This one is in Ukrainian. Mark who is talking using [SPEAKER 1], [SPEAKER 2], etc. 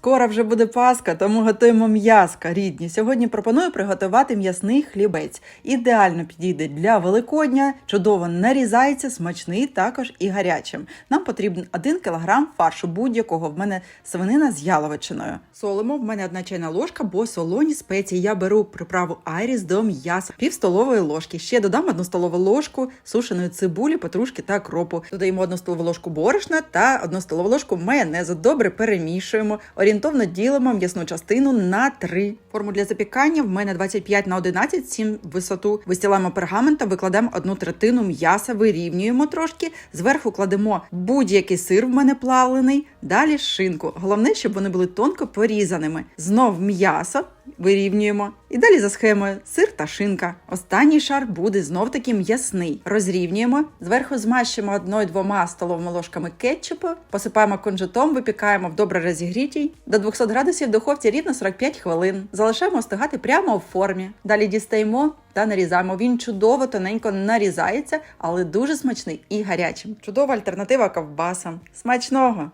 [SPEAKER 1] Скоро вже буде Пасха, тому готуємо м'яска рідні. Сьогодні пропоную приготувати м'ясний хлібець. Ідеально підійде для Великодня, чудово нарізається, смачний також і гарячим. Нам потрібен 1 кг фаршу будь-якого. В мене свинина з яловичиною. Солимо, в мене одна чайна ложка, бо солоні спеції. Я беру приправу айріс до м'яса, пів столової ложки. Ще додам одну столову ложку сушеної цибулі, петрушки та кропу. Додаємо одну столову ложку борошна та одну столову ложку майонезу. Добре перемішуємо. Орієнтовно ділимо м'ясну частину на 3. Форму для запікання в мене 25 на 11, 7 висоту. Вистілаємо пергаментом, викладаємо одну третину м'яса, вирівнюємо трошки. Зверху кладемо будь-який сир в мене плавлений. Далі шинку. Головне, щоб вони були тонко порізаними. Знов м'ясо вирівнюємо. І далі за схемою сир та шинка. Останній шар буде знов таки м'ясний. Розрівнюємо. Зверху змащуємо одною-двома столовими ложками кетчупу, посипаємо кунжутом, випікаємо в добре розігрітій до 200 градусів в духовці рівно 45 хвилин. Залишаємо остигати прямо в формі. Далі дістаємо та нарізаємо. Він чудово тоненько нарізається, але дуже смачний і гарячим. Чудова альтернатива ковбасам. Смачного!